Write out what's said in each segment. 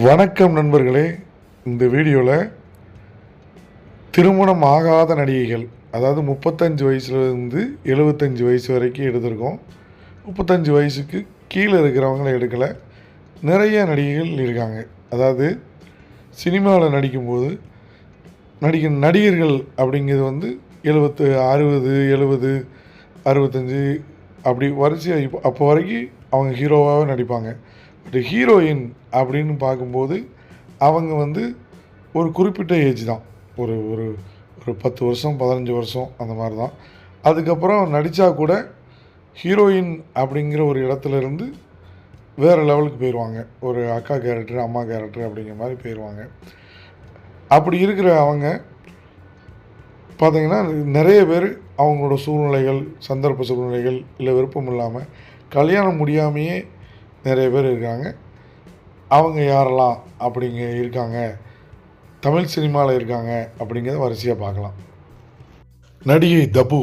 வணக்கம் நண்பர்களே. இந்த வீடியோவில் திருமணம் ஆகாத நடிகைகள் அதாவது முப்பத்தஞ்சு வயசுலேருந்து எழுபத்தஞ்சு வயசு வரைக்கும் எடுத்திருக்கோம். முப்பத்தஞ்சு வயசுக்கு கீழே இருக்கிறவங்கள எடுக்கலை. நிறைய நடிகைகள் இருக்காங்க. அதாவது சினிமாவில் நடிக்கும்போது நடிக்க நடிகர்கள் அப்படிங்கிறது வந்து எழுபத்து அறுபது எழுபது அறுபத்தஞ்சு அப்படி வரிசையாக இப்போ அப்போ வரைக்கும் அவங்க ஹீரோவாகவே நடிப்பாங்க. பட் ஹீரோயின் அப்படின்னு பார்க்கும்போது அவங்க வந்து ஒரு குறிப்பிட்ட ஏஜ் தான். ஒரு ஒரு ஒரு பத்து வருஷம் பதினஞ்சு வருஷம் அந்த மாதிரி தான். அதுக்கப்புறம் நடித்தா கூட ஹீரோயின் அப்படிங்கிற ஒரு இடத்துல இருந்து வேறு லெவலுக்கு போயிடுவாங்க ஒரு அக்கா கேரக்டர் அம்மா கேரக்டர் அப்படிங்கிற மாதிரி போயிடுவாங்க அப்படி இருக்கிற அவங்க பார்த்திங்கன்னா நிறைய பேர் அவங்களோட சூழ்நிலைகள் சந்தர்ப்ப சூழ்நிலைகள் இல்லை விருப்பம் இல்லாமல் கல்யாணம் முடியாமையே நிறைய பேர் இருக்காங்க. அவங்க யாரெல்லாம் அப்படிங்க இருக்காங்க? தமிழ் சினிமாவில் இருக்காங்க அப்படிங்கிறத வரிசையாக பார்க்கலாம். நடிகை தபு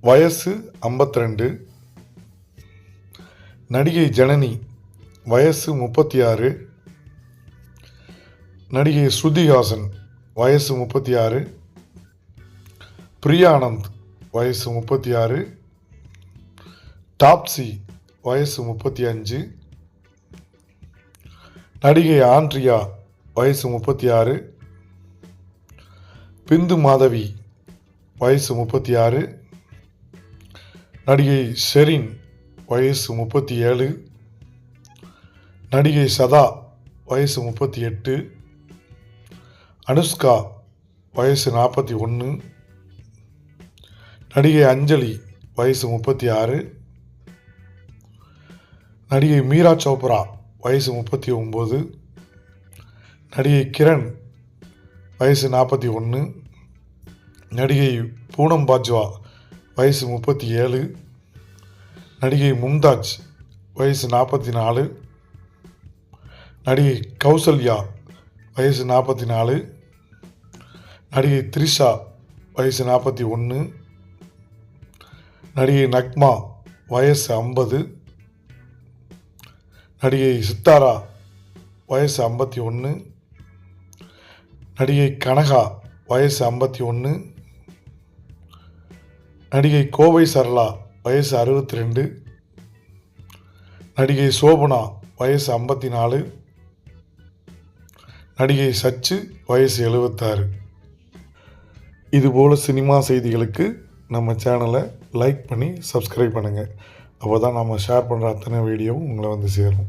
வயசு 52 நடிகை ஜனனி வயசு முப்பத்தி ஆறு நடிகை ஸ்ருதிஹாசன் வயசு முப்பத்தி ஆறு பிரியானந்த் வயசு முப்பத்தி ஆறு டாப்ஸி வயசு முப்பத்தி அஞ்சு நடிகை ஆண்ட்ரியா வயசு முப்பத்தி ஆறு பிந்து மாதவி வயசு முப்பத்தி ஆறு நடிகை ஷெரின் வயசு முப்பத்தி ஏழு நடிகை சதா வயசு முப்பத்தி எட்டு அனுஷ்கா வயசு நாற்பத்தி ஒன்று நடிகை அஞ்சலி வயசு முப்பத்தி ஆறு நடிகை மீரா சோப்ரா வயசு முப்பத்தி ஒம்பது. நடிகை கிரண் வயசு நாற்பத்தி ஒன்று. நடிகை பூனம் பாஜ்வா வயசு முப்பத்தி ஏழு. நடிகை மும்தாஜ் வயசு நாற்பத்தி நாலு. நடிகை கௌசல்யா வயசு நாற்பத்தி நாலு. நடிகை த்ரிஷா வயசு நாற்பத்தி ஒன்று. நடிகை நக்மா வயசு ஐம்பது. நடிகை சித்தாரா வயசு ஐம்பத்தி ஒன்று நடிகை கனகா வயசு ஐம்பத்தி ஒன்று நடிகை கோவை சரளா வயசு அறுபத்தி ரெண்டு. நடிகை சோபனா வயசு ஐம்பத்தி நாலு. நடிகை சச்சு வயசு எழுபத்தாறு. இதுபோல் சினிமா செய்திகளுக்கு நம்ம சேனலை லைக் பண்ணி சப்ஸ்கிரைப் பண்ணுங்கள் அப்போ தான் நம்ம ஷேர் பண்ணுற அத்தனை வீடியோவும் உங்களை வந்து சேரும்.